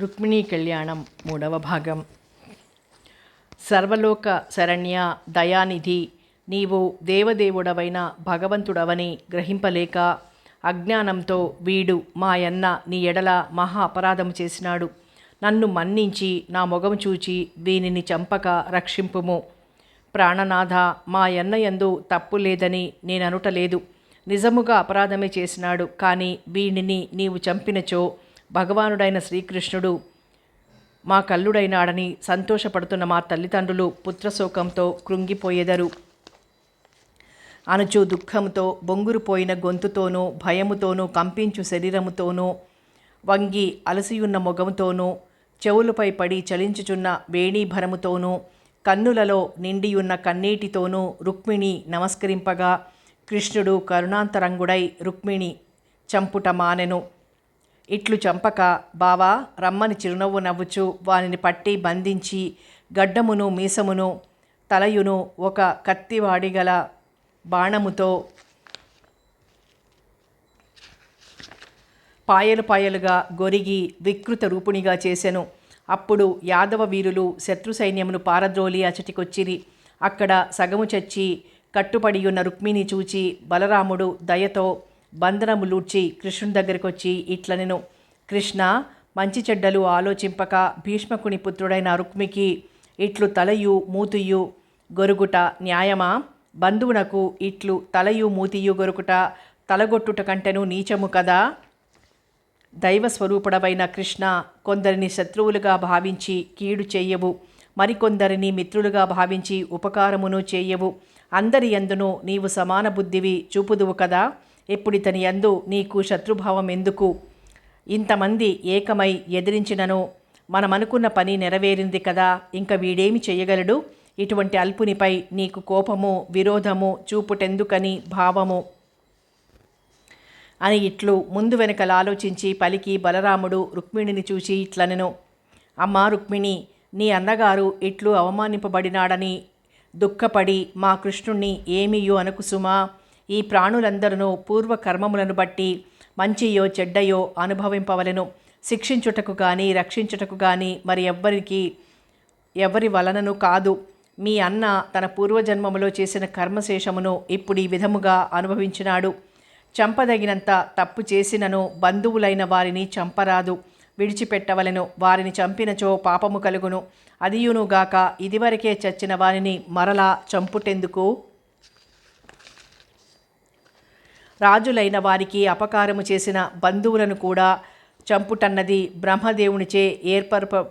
రుక్మిణీ కళ్యాణం మూడవ భాగం. సర్వలోక శరణ్య దయానిధి నీవు దేవదేవుడవైన భగవంతుడవని గ్రహింపలేక అజ్ఞానంతో వీడు మాయన్న నీ ఎడల మహా అపరాధము చేసినాడు. నన్ను మన్నించి నా మొగం చూచి వీనిని చంపక రక్షింపుము. ప్రాణనాథ మా ఎందు తప్పు లేదని నేను అనుటలేదు నిజముగా అపరాధమే చేసినాడు కానీ వీనిని నీవు చంపినచో భగవానుడైన శ్రీకృష్ణుడు మా కల్లుడైనాడని సంతోషపడుతున్న మా తల్లిదండ్రులు పుత్రశోకంతో కృంగిపోయేదరు. అనుచు దుఃఖంతో బొంగురుపోయిన గొంతుతోనూ భయముతోనూ కంపించు శరీరముతోనూ వంగి అలసియున్న మొగముతోనూ చెవులపై పడి చలించుచున్న వేణీభరముతోనూ కన్నులలో నిండియున్న కన్నీటితోనూ రుక్మిణి నమస్కరింపగా కృష్ణుడు కరుణాంతరంగుడై రుక్మిణి చంపుట మానెను. ఇట్లు చంపక బావా రమ్మని చిరునవ్వు నవ్వుచు వానిని పట్టి బంధించి గడ్డమును మీసమును తలయును ఒక కత్తివాడిగల బాణముతో పాయలు పాయలుగా గొరిగి వికృత రూపుణిగా చేసెను. అప్పుడు యాదవ వీరులు శత్రు సైన్యమును పారద్రోలి అచటికొచ్చిరి. అక్కడ సగము చచ్చి కట్టుబడియున్న రుక్మిణి చూచి బలరాముడు దయతో బంధనములూడ్చి కృష్ణుని దగ్గరికి వచ్చి ఇట్లనెను కృష్ణ మంచి చెడ్డలు ఆలోచింపక భీష్మకుని పుత్రుడైన రుక్మికి ఇట్లు తలయు మూతియు గొరుగుట న్యాయమా? బంధువునకు ఇట్లు తలయు మూతియు గొరుగుట తలగొట్టుట కంటెను నీచము కదా? దైవస్వరూపుడవైన కృష్ణ కొందరిని శత్రువులుగా భావించి కీడు చేయవు. మరికొందరిని మిత్రులుగా భావించి ఉపకారమును చేయవు. అందరి ఎందును నీవు సమాన బుద్ధివి చూపుదువు కదా? ఇప్పుడు ఇతని యందు నీకు శత్రుభావం ఎందుకు ఇంతమంది ఏకమై ఎదిరించినను మనమనుకున్న పని నెరవేరింది కదా ఇంక వీడేమి చేయగలడు ఇటువంటి అల్పునిపై నీకు కోపము విరోధము చూపుటెందుకని భావము? అని ఇట్లు ముందు వెనకలు ఆలోచించి పలికి బలరాముడు రుక్మిణిని చూసి ఇట్లనెను. అమ్మా రుక్మిణి నీ అన్నగారు ఇట్లు అవమానింపబడినాడని దుఃఖపడి మా కృష్ణుణ్ణి ఏమియో అనుకుసుమా ఈ ప్రాణులందరూ పూర్వ కర్మములను బట్టి మంచియో చెడ్డయో అనుభవింపవలను. శిక్షించుటకు కానీ రక్షించుటకు కానీ మరి ఎవ్వరికి ఎవరి వలనను కాదు. మీ అన్న తన పూర్వజన్మములో చేసిన కర్మశేషమును ఇప్పుడు ఈ విధముగా అనుభవించినాడు. చంపదగినంత తప్పు చేసినను బంధువులైన వారిని చంపరాదు. విడిచిపెట్టవలెను. వారిని చంపినచో పాపము కలుగును. అదియునుగాక ఇదివరకే చచ్చిన వారిని మరలా చంపుటెందుకు? రాజులైన వారికి అపకారము చేసిన బంధువులను కూడా చంపుటన్నది బ్రహ్మదేవునిచే ఏర్పరుప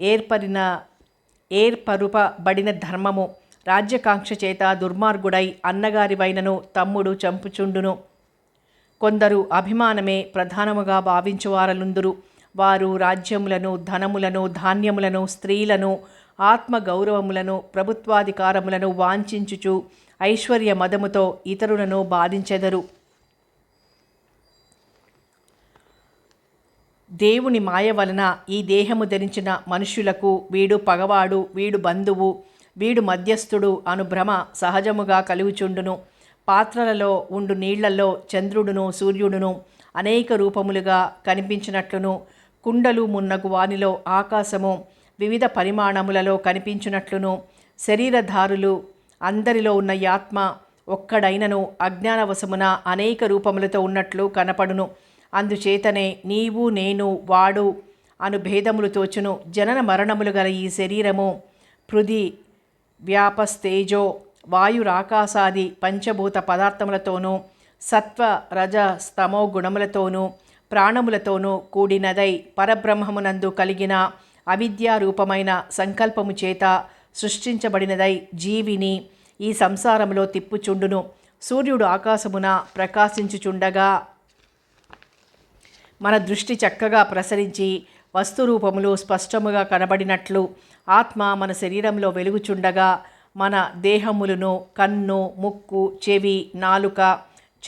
ఏర్పరిన ఏర్పరుపబడిన ధర్మము. రాజ్యకాంక్ష చేత దుర్మార్గుడై అన్నగారివైనను తమ్ముడు చంపుచుండును. కొందరు అభిమానమే ప్రధానముగా భావించువారలుందురు. వారు రాజ్యములను ధనములను ధాన్యములను స్త్రీలను ఆత్మ గౌరవములను ప్రభుత్వాధికారములను వాంఛించుచు ఐశ్వర్య మదముతో ఇతరులను బాధించెదరు. దేవుని మాయ వలన ఈ దేహము ధరించిన మనుష్యులకు వీడు పగవాడు వీడు బంధువు వీడు మధ్యస్థుడు అను భ్రమ సహజముగా కలుగుచుండును. పాత్రలలో ఉండు నీళ్ళలో చంద్రుడును సూర్యుడును అనేక రూపములుగా కనిపించినట్లును. కుండలు మున్నగు వానిలో ఆకాశము వివిధ పరిమాణములలో కనిపించినట్లును. శరీరధారులు అందరిలో ఉన్న యాత్మ ఆత్మ ఒక్కడైనను అజ్ఞానవశమున అనేక రూపములతో ఉన్నట్లు కనపడును. అందుచేతనే నీవు నేను వాడు అను భేదములు తోచును. జనన మరణములు గల ఈ శరీరము పృథి వ్యాపస్తేజో వాయురాకాశాది పంచభూత పదార్థములతోనూ సత్వ రజ స్తమో గుణములతోనూ ప్రాణములతోనూ కూడినదై పరబ్రహ్మమునందు కలిగిన అవిద్యారూపమైన సంకల్పము చేత సృష్టించబడినదై జీవిని ఈ సంసారములో తిప్పుచుండును. సూర్యుడు ఆకాశమున ప్రకాశించుచుండగా మన దృష్టి చక్కగా ప్రసరించి వస్తురూపములు స్పష్టముగా కనబడినట్లు ఆత్మ మన శరీరంలో వెలుగుచుండగా మన దేహములను కన్ను ముక్కు చెవి నాలుక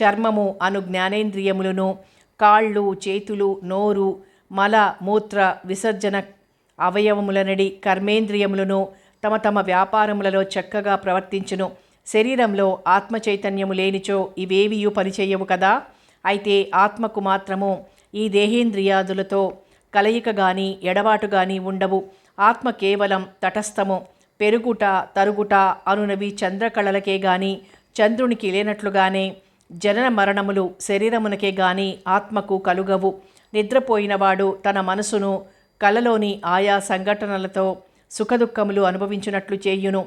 చర్మము అను జ్ఞానేంద్రియములను కాళ్ళు చేతులు నోరు మల మూత్ర విసర్జన అవయవములనడి కర్మేంద్రియములను తమ తమ వ్యాపారములలో చక్కగా ప్రవర్తించును. శరీరంలో ఆత్మ చైతన్యము లేనిచో ఇవేవియు పనిచేయవు కదా? అయితే ఆత్మకు మాత్రము ఈ దేహేంద్రియాదులతో కలయిక గాని ఎడబాటు గాని ఉండవు. ఆత్మ కేవలం తటస్థము. పెరుగుట తరుగుట అనునవి చంద్రకళలకే గాని చంద్రునికి లేనట్లుగానే జనన మరణములు శరీరమునకే గాని ఆత్మకు కలుగవు. నిద్రపోయినవాడు తన మనసును కలలోని ఆయా సంఘటనలతో సుఖదుఖములు అనుభవించినట్లు చేయును.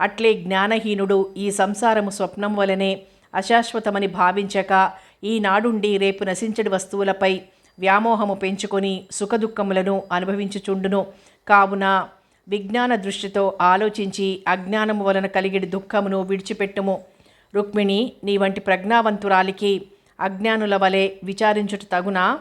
అట్లే జ్ఞానహీనుడు ఈ సంసారము స్వప్నం వలనే అశాశ్వతమని భావించక ఈనాడుండి రేపు నశించడి వస్తువులపై వ్యామోహము పెంచుకొని సుఖదుఖములను అనుభవించుచుండును. కావున విజ్ఞాన దృష్టితో ఆలోచించి అజ్ఞానము వలన కలిగిన దుఃఖమును విడిచిపెట్టుము. రుక్మిణి నీ వంటి ప్రజ్ఞావంతురాలికి అజ్ఞానుల వలె విచారించుట తగునా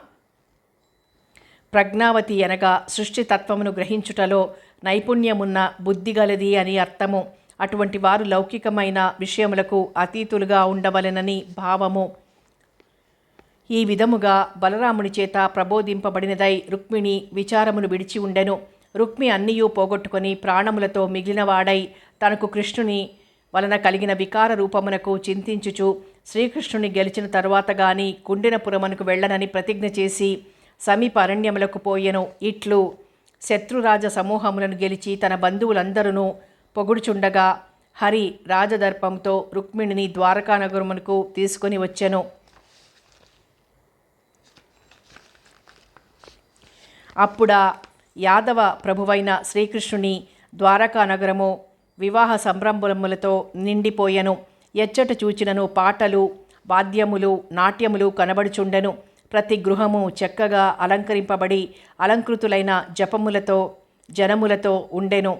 ప్రజ్ఞావతి అనగా సృష్టి తత్వమును గ్రహించుటలో నైపుణ్యమున్న బుద్ధిగలది అని అర్థము. అటువంటి వారు లౌకికమైన విషయములకు అతీతులుగా ఉండవలెనని భావము. ఈ విధముగా బలరాముని చేత ప్రబోధింపబడినదై రుక్మిణి విచారమును విడిచి ఉండెను. రుక్మి అన్నియూ పోగొట్టుకొని ప్రాణములతో మిగిలినవాడై తనకు కృష్ణుని వలన కలిగిన వికార రూపమునకు చింతించుచు శ్రీకృష్ణుని గెలిచిన తరువాత గాని కుండినపురమునకు వెళ్ళనని ప్రతిజ్ఞ చేసి సమీప అరణ్యములకు పోయెను. ఇట్లు శత్రురాజ సమూహములను గెలిచి తన బంధువులందరూ పొగుడుచుండగా హరి రాజదర్పంతో రుక్మిణిని ద్వారకానగరమునకు తీసుకొని వచ్చెను. అప్పుడా యాదవ ప్రభువైన శ్రీకృష్ణుని ద్వారకా నగరము వివాహ సంరంభములతో నిండిపోయెను. ఎచ్చట చూచినను పాటలు వాద్యములు నాట్యములు కనబడుచుండెను. ప్రతి గృహము చక్కగా అలంకరింపబడి అలంకృతులైన జపములతో జనములతో ఉండెను.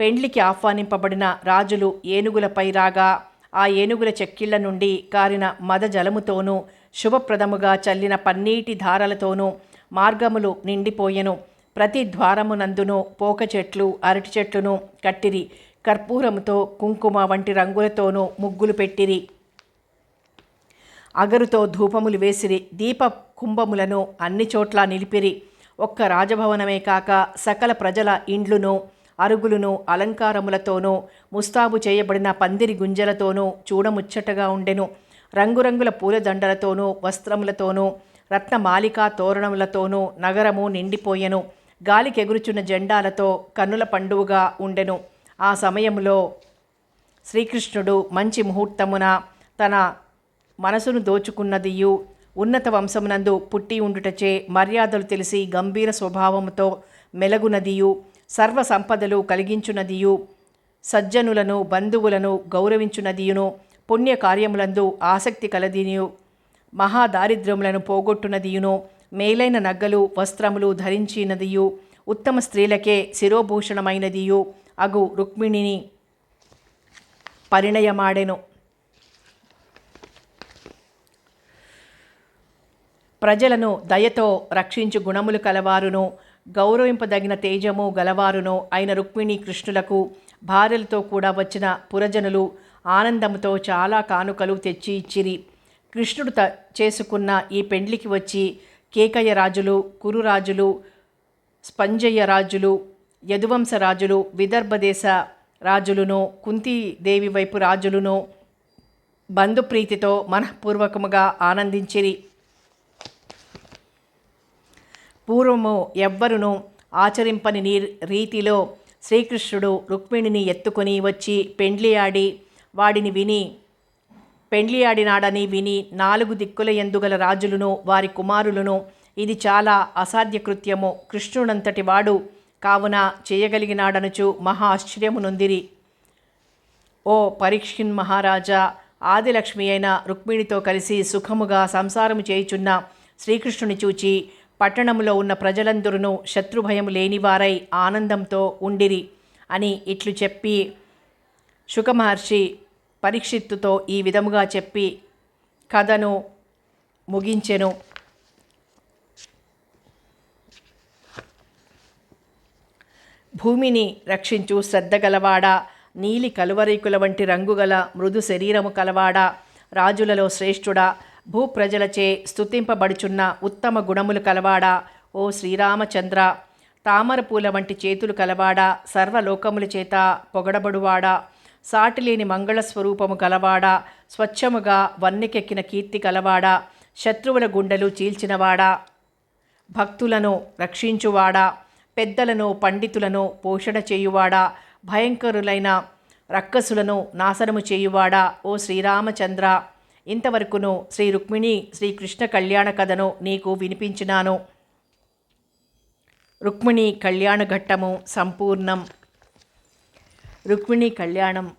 పెండ్లికి ఆహ్వానింపబడిన రాజులు ఏనుగులపై రాగా ఆ ఏనుగుల చెక్కిళ్ళ నుండి కారిన మద జలముతోనూ శుభప్రదముగా చల్లిన పన్నీటి ధారలతోనూ మార్గములు నిండిపోయెను. ప్రతి ద్వారమునందును పోక చెట్లు అరటి చెట్లును కట్టిరి. కర్పూరముతో కుంకుమ వంటి రంగులతోనూ ముగ్గులు పెట్టిరి. అగరుతో ధూపములు వేసిరి. దీప కుంభములను అన్ని చోట్ల నిలిపిరి. ఒక్క రాజభవనమే కాక సకల ప్రజల ఇండ్లును అరుగులను అలంకారములతోనూ ముస్తాబు చేయబడిన పందిరి గుంజలతోనూ చూడముచ్చటగా ఉండెను. రంగురంగుల పూలదండలతోనూ వస్త్రములతోనూ రత్నమాలికా తోరణములతోనూ నగరము నిండిపోయెను. గాలికెగురుచున్న జెండాలతో కన్నుల పండువుగా ఉండెను. ఆ సమయంలో శ్రీకృష్ణుడు మంచి ముహూర్తమున తన మనసును దోచుకున్నదియు ఉన్నత వంశమునందు పుట్టి ఉండుటచే మర్యాదలు తెలిసి గంభీర స్వభావముతో మెలగునదియు సర్వ సంపదలు కలిగించునదియు సజ్జనులను బంధువులను గౌరవించునదియును పుణ్యకార్యములందు ఆసక్తి కలదినియు. మహాదారిద్ర్యములను పోగొట్టునదియును. మేలైన నగ్గలు వస్త్రములు ధరించినదియు. ఉత్తమ స్త్రీలకే శిరోభూషణమైనదియు. అగు రుక్మిణిని పరిణయమాడెను. ప్రజలను దయతో రక్షించు గుణములు కలవారును. గౌరవింపదగిన తేజము గలవారును. అయిన రుక్మిణి కృష్ణులకు భార్యలతో కూడా వచ్చిన పురజనులు ఆనందముతో చాలా కానుకలు తెచ్చి ఇచ్చిరి కృష్ణుడు త చేసుకున్న ఈ పెండ్లికి వచ్చి కేకయ్య రాజులు కురురాజులు స్పంజయ్య రాజులు యదువంశ రాజులు విదర్భదేశ రాజులను కుంతీదేవి వైపు రాజులను బంధుప్రీతితో మనఃపూర్వకముగా ఆనందించిరి. పూర్వము ఎవ్వరును ఆచరింపని నీ రీతిలో శ్రీకృష్ణుడు రుక్మిణిని ఎత్తుకొని వచ్చి పెండ్లి ఆడి వాడిని విని పెండ్లి ఆడినాడని విని నాలుగు దిక్కుల ఎందుగల రాజులను వారి కుమారులను ఇది చాలా అసాధ్య కృత్యము కృష్ణుడంతటి వాడు కావున చేయగలిగినాడనుచు మహా ఆశ్చర్యమునొందిరి. ఓ పరీక్షిన్ మహారాజా ఆదిలక్ష్మి అయిన రుక్మిణితో కలిసి సుఖముగా సంసారము చేయుచున్న శ్రీకృష్ణుని చూచి పట్టణములో ఉన్న ప్రజలందరూ శత్రుభయము లేనివారై ఆనందంతో ఉండిరి అని ఇట్లు చెప్పి శుకమహర్షి పరీక్షిత్తుతో ఈ విధముగా చెప్పి కథను ముగించెను. భూమిని రక్షించు శ్రద్ధ గలవాడా నీలి కలువరీకుల వంటి రంగుగల మృదు శరీరము కలవాడా రాజులలో శ్రేష్ఠుడా భూప్రజలచే స్తుతింపబడుచున్న ఉత్తమ గుణములు కలవాడా ఓ శ్రీరామచంద్ర! తామర పూల వంటి చేతులు కలవాడా సర్వలోకముల చేత పొగడబడువాడా సాటిలేని మంగళ స్వరూపము కలవాడా స్వచ్ఛముగా వన్నెకెక్కిన కీర్తి కలవాడా శత్రువుల గుండెలు చీల్చినవాడా? భక్తులను రక్షించువాడా? పెద్దలను పండితులను పోషణ చేయువాడా? భయంకరులైన రక్కసులను నాశనము చేయువాడా? ఓ శ్రీరామచంద్ర ఇంతవరకును శ్రీ రుక్మిణి శ్రీకృష్ణ కళ్యాణ కథను నీకు వినిపించినాను. రుక్మిణి కళ్యాణ ఘట్టము సంపూర్ణం. రుక్మిణి కళ్యాణం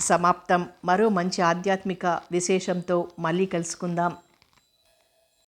సమాప్తం. మరో మంచి ఆధ్యాత్మిక విశేషంతో మళ్ళీ కలుసుకుందాం.